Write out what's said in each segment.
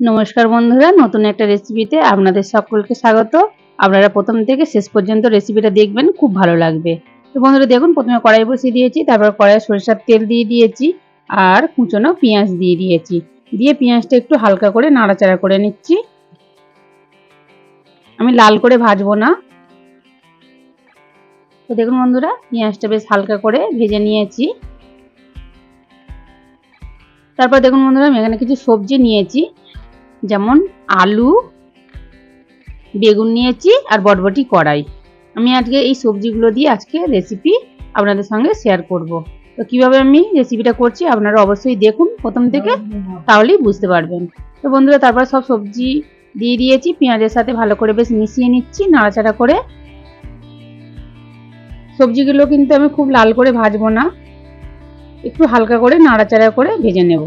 নমস্কার বন্ধুরা, নতুন একটা রেসিপিতে আপনাদের সকলকে স্বাগত। আপনারা প্রথম থেকে শেষ পর্যন্ত রেসিপিটা দেখবেন, খুব ভালো লাগবে। তো বন্ধুরা, দেখুন, প্রথমে কড়াই বসিয়ে দিয়েছি, তারপর কড়াই সরিষার তেল দিয়ে দিয়েছি, আর কুচনো পেঁয়াজ দিয়ে দিয়েছি। দিয়ে পেঁয়াজটা একটু হালকা করে নাড়াচাড়া করে নিচ্ছি। আমি লাল করে ভাজবো না। তো দেখুন বন্ধুরা, পেঁয়াজটা বেশ হালকা করে ভেজে নিয়েছি। তারপর দেখুন বন্ধুরা, আমি এখানে কিছু সবজি নিয়েছি। যেমন আলু, বেগুন নিয়েছি আর বটবটি কড়াই। আমি আজকে এই সবজিগুলো দিয়ে আজকে রেসিপি আপনাদের সঙ্গে শেয়ার করব। তো কীভাবে আমি রেসিপিটা করছি আপনারা অবশ্যই দেখুন প্রথম থেকে, তাহলেই বুঝতে পারবেন। তো বন্ধুরা, তারপর সব সবজি দিয়ে দিয়েছি, পেঁয়াজের সাথে ভালো করে বেশ মিশিয়ে নিচ্ছি, নাড়াচাড়া করে। সবজিগুলো কিন্তু আমি খুব লাল করে ভাজবো না, একটু হালকা করে নাড়াচাড়া করে ভেজে নেব।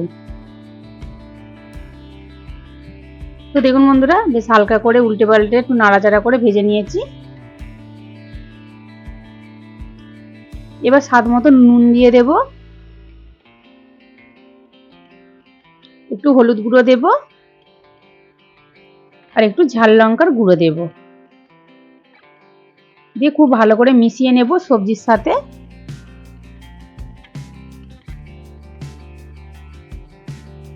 তো দেখুন বন্ধুরা, বেশ হালকা করে উল্টে পাল্টে একটু নাড়াচাড়া করে ভেজে নিয়েছি। এবার স্বাদ মতো নুন দিয়ে দেব। একটু হলুদ গুঁড়ো দেব। আর একটু ঝাল লঙ্কার গুঁড়ো দেব। দিয়ে খুব ভালো করে মিশিয়ে নেব সবজির সাথে।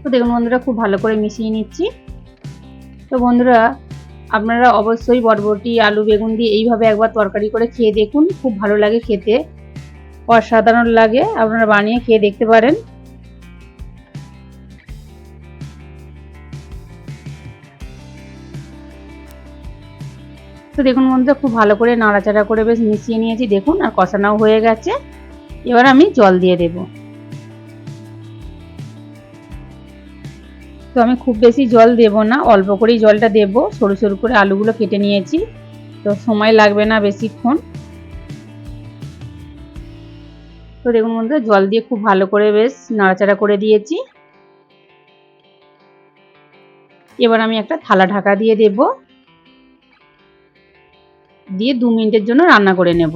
তো দেখুন বন্ধুরা, খুব ভালো করে মিশিয়ে নিচ্ছি। তো বন্ধুরা, আপনারা অবশ্যই বরবটি, আলু, বেগুন দিয়ে এইভাবে একবার তরকারি করে খেয়ে দেখুন, খুব ভালো লাগে খেতে। অসাধারণ লাগে, আপনারা বানিয়ে খেয়ে দেখতে পারেন। তো দেখুন বন্ধুরা, খুব ভালো করে নাড়াচাড়া করে বেশ মিশিয়ে নিয়েছি। দেখুন আর কষানাও হয়ে গেছে। এবার আমি জল দিয়ে দেবো। তো আমি খুব বেশি জল দেব না, অল্প করেই জলটা দেব। সরু সরু করে আলুগুলো কেটে নিয়েছি। তো সময় লাগবে না বেশিক্ষণ। তো দেখুন বন্ধুরা, জল দিয়ে খুব ভালো করে বেশ নাড়াচাড়া করে দিয়েছি। এবার আমি একটা থালা ঢাকা দিয়ে দেব। দিয়ে দু মিনিটের জন্য রান্না করে নেব।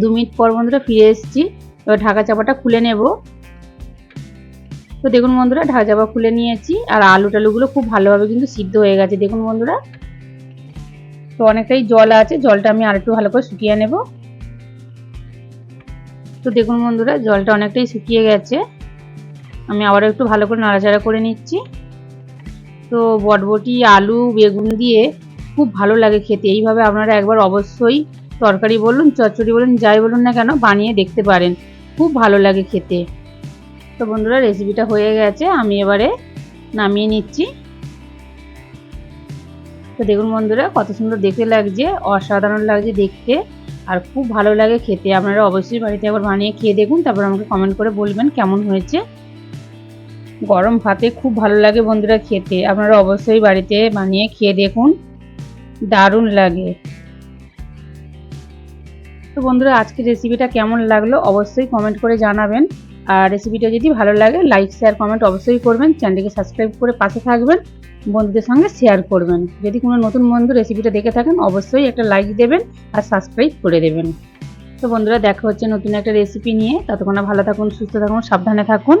দু মিনিট পর বন্ধুরা ফিরে এসেছি। এবার ঢাকা চাপাটা খুলে নেব। তো দেখুন বন্ধুরা, ঢাকা চাপা খুলে নিয়েছি আর আলু টালুগুলো খুব ভালোভাবে কিন্তু সিদ্ধ হয়ে গেছে। দেখুন বন্ধুরা, তো অনেকটাই জল আছে, জলটা আমি আর একটু ভালো করে শুকিয়ে নেব। তো দেখুন বন্ধুরা, জলটা অনেকটাই শুকিয়ে গেছে। আমি আবার একটু ভালো করে নাড়াচাড়া করে নিচ্ছি। তো বটবটি, আলু, বেগুন দিয়ে খুব ভালো লাগে খেতে। এইভাবে আপনারা একবার অবশ্যই তরকারি বলুন, চচ্চড়ি বলুন, যাই বলুন না কেন, বানিয়ে দেখতে পারেন। খুব ভালো লাগে খেতে। তো বন্ধুরা রেসিপিটা হয়ে গেছে। আমি এবারে নামিয়ে নিচ্ছি। তো দেখুন বন্ধুরা, কত সুন্দর দেখতে লাগছে, অসাধারণ লাগছে দেখতে, আর খুব ভালো লাগে খেতে। আপনারা অবশ্যই বাড়িতে একবার বানিয়ে খেয়ে দেখুন, তারপর আমাকে কমেন্ট করে বলবেন কেমন হয়েছে। গরম ভাতে খুব ভালো লাগে বন্ধুরা খেতে। আপনারা অবশ্যই বাড়িতে বানিয়ে খেয়ে দেখুন। দারুণ লাগে। তো বন্ধুরা, আজকের রেসিপিটা কেমন লাগল অবশ্যই কমেন্ট করে জানাবেন। আর রেসিপিটা যদি ভালো লাগে লাইক শেয়ার কমেন্ট অবশ্যই করবেন। চ্যানেলটিকে সাবস্ক্রাইব করে পাশে থাকবেন, বন্ধুদের সঙ্গে শেয়ার করবেন। যদি কোনো নতুন বন্ধু রেসিপিটা দেখে থাকেন, অবশ্যই একটা লাইক দেবেন আর সাবস্ক্রাইব করে দেবেন। তো বন্ধুরা, দেখা হচ্ছে নতুন একটা রেসিপি নিয়ে। ততক্ষণ ভালো থাকুন, সুস্থ থাকুন, সাবধানে থাকুন।